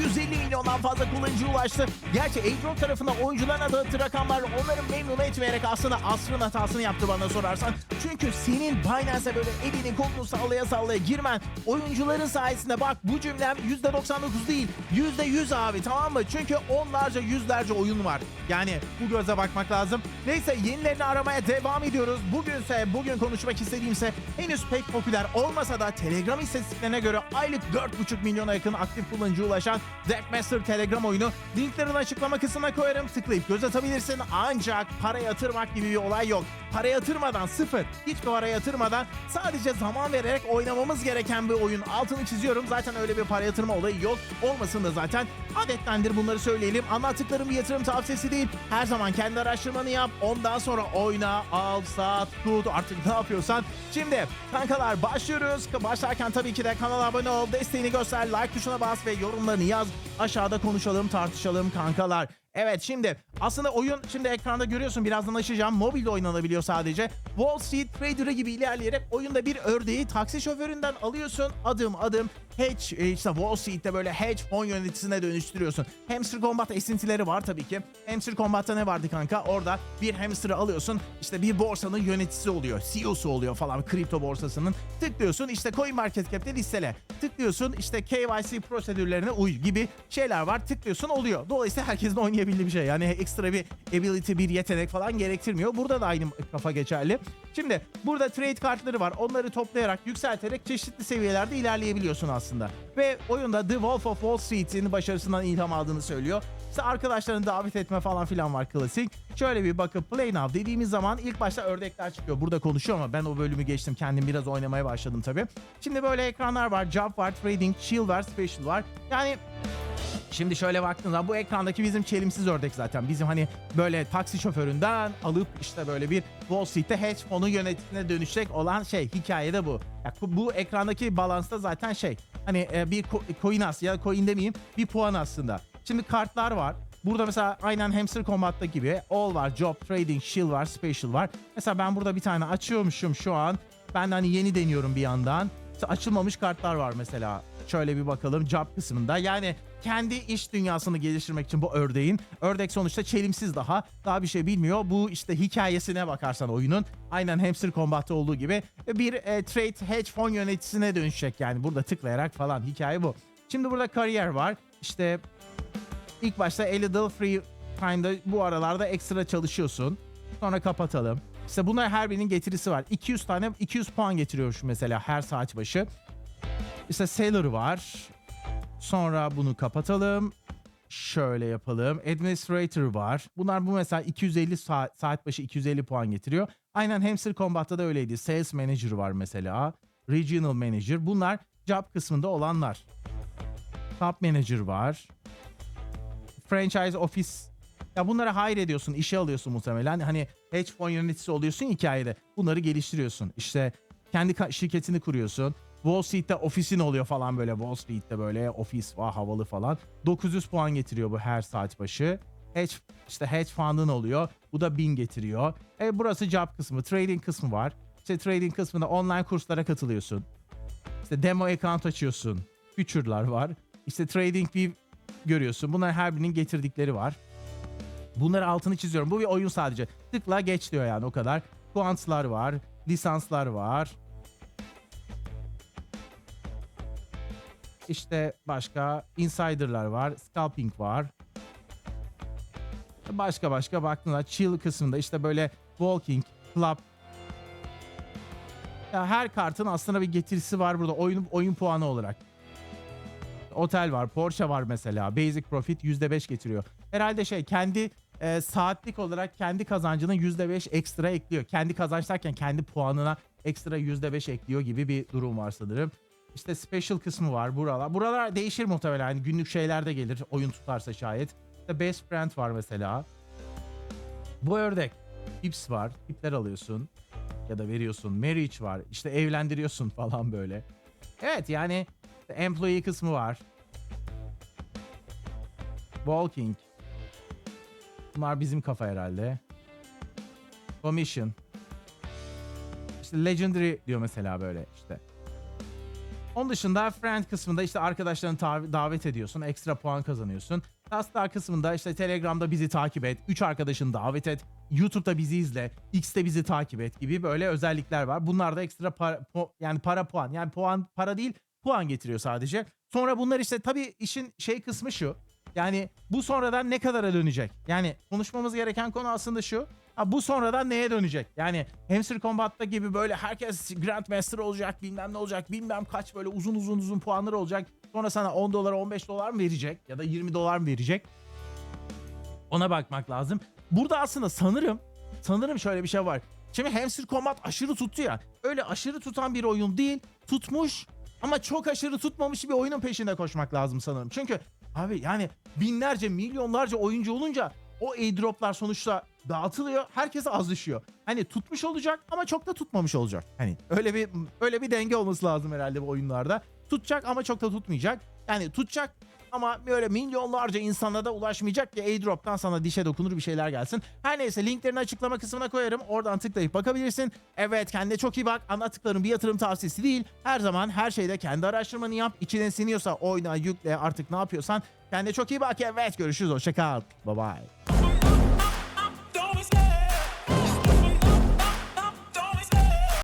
250 milyondan fazla kullanıcıya ulaştı. Gerçi Airdrop tarafında oyuncularına dağıttığı rakamlar onları memnun etmeyerek aslında asrın hatasını yaptı bana sorarsan. Çünkü senin Binance'e böyle elini kolunu sallaya sallaya girmen oyuncuların sayesinde bak bu cümlem %99 değil %100 abi tamam mı? Çünkü onlarca yüzlerce oyun var. Yani bu göze bakmak lazım. Neyse yenilerini aramaya devam ediyoruz. Bugünse bugün konuşmak istediğimse henüz pek popüler olmasa da Telegram istatistiklerine göre aylık 4,5 milyona yakın aktif kullanıcıya ulaşan Deckmaster Telegram oyunu linklerin açıklama kısmına koyarım. Tıklayıp göz atabilirsin. Ancak para yatırmak gibi bir olay yok. Para yatırmadan sıfır. Hiçbir para yatırmadan sadece zaman vererek oynamamız gereken bir oyun. Altını çiziyorum. Zaten öyle bir para yatırma olayı yok. Olmasın da zaten adettendir bunları söyleyelim. Anlattıklarım bir yatırım tavsiyesi değil. Her zaman kendi araştırmanı yap. Ondan sonra oyna, al, sat, tut artık ne yapıyorsan. Şimdi kankalar başlıyoruz. Başlarken tabii ki de kanala abone ol, desteğini göster, like tuşuna bas ve yorumlarını yaz. Aşağıda konuşalım, tartışalım kankalar. Evet şimdi aslında oyun şimdi ekranda görüyorsun birazdan açacağım. Mobilde oynanabiliyor sadece. Wall Street Trader'ı gibi ilerleyerek oyunda bir ördeği taksi şoföründen alıyorsun. Adım adım hedge e, işte Wall Street'te böyle hedge fon yöneticisine dönüştürüyorsun. Hamster Combat esintileri var tabii ki. Hamster Combat'ta ne vardı kanka? Orada bir hamster'ı alıyorsun. işte bir borsanın yöneticisi oluyor. CEO'su oluyor falan kripto borsasının. Tıklıyorsun işte CoinMarketCap'te listele. Tıklıyorsun işte KYC prosedürlerine uy gibi şeyler var. Tıklıyorsun oluyor. Dolayısıyla herkesin oynayabildiği bir şey. Yani ekstra bir ability, bir yetenek falan gerektirmiyor. Burada da aynı kafa geçerli. Şimdi burada trade kartları var. Onları toplayarak, yükselterek çeşitli seviyelerde ilerleyebiliyorsun aslında. Ve oyunda The Wolf of Wall Street'in başarısından ilham aldığını söylüyor. İşte arkadaşlarını davet etme falan filan var klasik. Şöyle bir bakıp play now dediğimiz zaman ilk başta ördekler çıkıyor. Burada konuşuyor ama ben o bölümü geçtim. Kendim biraz oynamaya başladım tabii. Şimdi böyle ekranlar var. Job var, trading, chill var, special var. Yani Şimdi şöyle baktığınızda bu ekrandaki bizim çelimsiz ördek zaten. Bizim hani böyle taksi şoföründen alıp işte böyle bir Wall Street'te hedge fonu yöneticisine dönüşecek olan şey hikayede bu. Ya bu- bu ekrandaki balansta zaten şey hani e, bir coin aslında ya coin demeyeyim bir puan aslında. Şimdi kartlar var. Burada mesela aynen Hamster Combat'ta gibi all var, job, trading, shield var, special var. Mesela ben burada bir tane açıyormuşum şu an. Ben de hani yeni deniyorum bir yandan. Açılmamış kartlar var mesela. Şöyle bir bakalım job kısmında. Yani kendi iş dünyasını geliştirmek için bu ördeğin. Ördek sonuçta çelimsiz daha. Daha bir şey bilmiyor. Bu işte hikayesine bakarsan oyunun. Aynen Hamster Combat'ta olduğu gibi bir e, trade hedge fon yöneticisine dönüşecek yani. Burada tıklayarak falan hikaye bu. Şimdi burada kariyer var. İşte ilk başta a little free time'da bu aralarda ekstra çalışıyorsun. Sonra kapatalım. İşte bunlar her birinin getirisi var. 200 tane 200 puan getiriyor şu mesela her saat başı. İşte Sailor var. Sonra bunu kapatalım. Şöyle yapalım. Administrator var. Bunlar bu mesela 250 saat, saat başı 250 puan getiriyor. Aynen Hamster Combat'ta da öyleydi. Sales Manager var mesela. Regional Manager. Bunlar job kısmında olanlar. Top Manager var. Franchise Office. Ya bunlara hayır ediyorsun, işe alıyorsun muhtemelen. Hani hedge fund yöneticisi oluyorsun hikayede. Bunları geliştiriyorsun. İşte kendi şirketini kuruyorsun. Wall Street'te ofisin oluyor falan böyle. Wall Street'te böyle ofis var havalı falan. 900 puan getiriyor bu her saat başı. Hedge, işte hedge fund'ın oluyor. Bu da 1000 getiriyor. E, burası job kısmı. Trading kısmı var. İşte trading kısmında online kurslara katılıyorsun. İşte demo account açıyorsun. Future'lar var. İşte trading view görüyorsun. Bunlar her birinin getirdikleri var. Bunları altını çiziyorum. Bu bir oyun sadece. Tıkla geç diyor yani o kadar. Kuantslar var. Lisanslar var. İşte başka insider'lar var. Scalping var. Başka başka baktığında chill kısmında işte böyle walking, club. Ya her kartın aslında bir getirisi var burada oyun oyun puanı olarak. Otel var, Porsche var mesela. Basic Profit %5 getiriyor. Herhalde şey kendi e, saatlik olarak kendi kazancının %5 ekstra ekliyor. Kendi kazanç derken kendi puanına ekstra %5 ekliyor gibi bir durum var sanırım. İşte special kısmı var buralar. Buralar değişir muhtemelen. Yani günlük şeyler de gelir oyun tutarsa şayet. İşte best friend var mesela. Bu ördek. Tips var. Tipler alıyorsun. Ya da veriyorsun. Marriage var. İşte evlendiriyorsun falan böyle. Evet yani employee kısmı var. Walking. Bunlar bizim kafa herhalde. Commission. İşte legendary diyor mesela böyle işte. Onun dışında friend kısmında işte arkadaşlarını davet ediyorsun. Ekstra puan kazanıyorsun. Tasklar kısmında işte Telegram'da bizi takip et. 3 arkadaşını davet et. YouTube'da bizi izle. X'te bizi takip et gibi böyle özellikler var. Bunlar da ekstra para, po- yani para puan. Yani puan para değil puan getiriyor sadece. Sonra bunlar işte tabii işin şey kısmı şu. Yani bu sonradan ne kadara dönecek? Yani konuşmamız gereken konu aslında şu. Ha, bu sonradan neye dönecek? Yani Hamster Combat'ta gibi böyle herkes Grandmaster olacak, bilmem ne olacak, bilmem kaç böyle uzun uzun uzun puanları olacak. Sonra sana 10 dolar, 15 dolar mı verecek? Ya da 20 dolar mı verecek? Ona bakmak lazım. Burada aslında sanırım, sanırım şöyle bir şey var. Şimdi Hamster Combat aşırı tuttu ya. Öyle aşırı tutan bir oyun değil. Tutmuş ama çok aşırı tutmamış bir oyunun peşinde koşmak lazım sanırım. Çünkü abi yani binlerce, milyonlarca oyuncu olunca o airdroplar sonuçta dağıtılıyor. Herkese az. Hani tutmuş olacak ama çok da tutmamış olacak. Hani öyle bir öyle bir denge olması lazım herhalde bu oyunlarda. Tutacak ama çok da tutmayacak. Yani tutacak ama böyle milyonlarca insana da ulaşmayacak ki airdrop'tan sana dişe dokunur bir şeyler gelsin. Her neyse linklerini açıklama kısmına koyarım. Oradan tıklayıp bakabilirsin. Evet kendine çok iyi bak. Anlattıklarım bir yatırım tavsiyesi değil. Her zaman her şeyde kendi araştırmanı yap. İçine siniyorsa oyna, yükle artık ne yapıyorsan. Kendine çok iyi bak. Evet görüşürüz. Hoşçakal. Bye bye.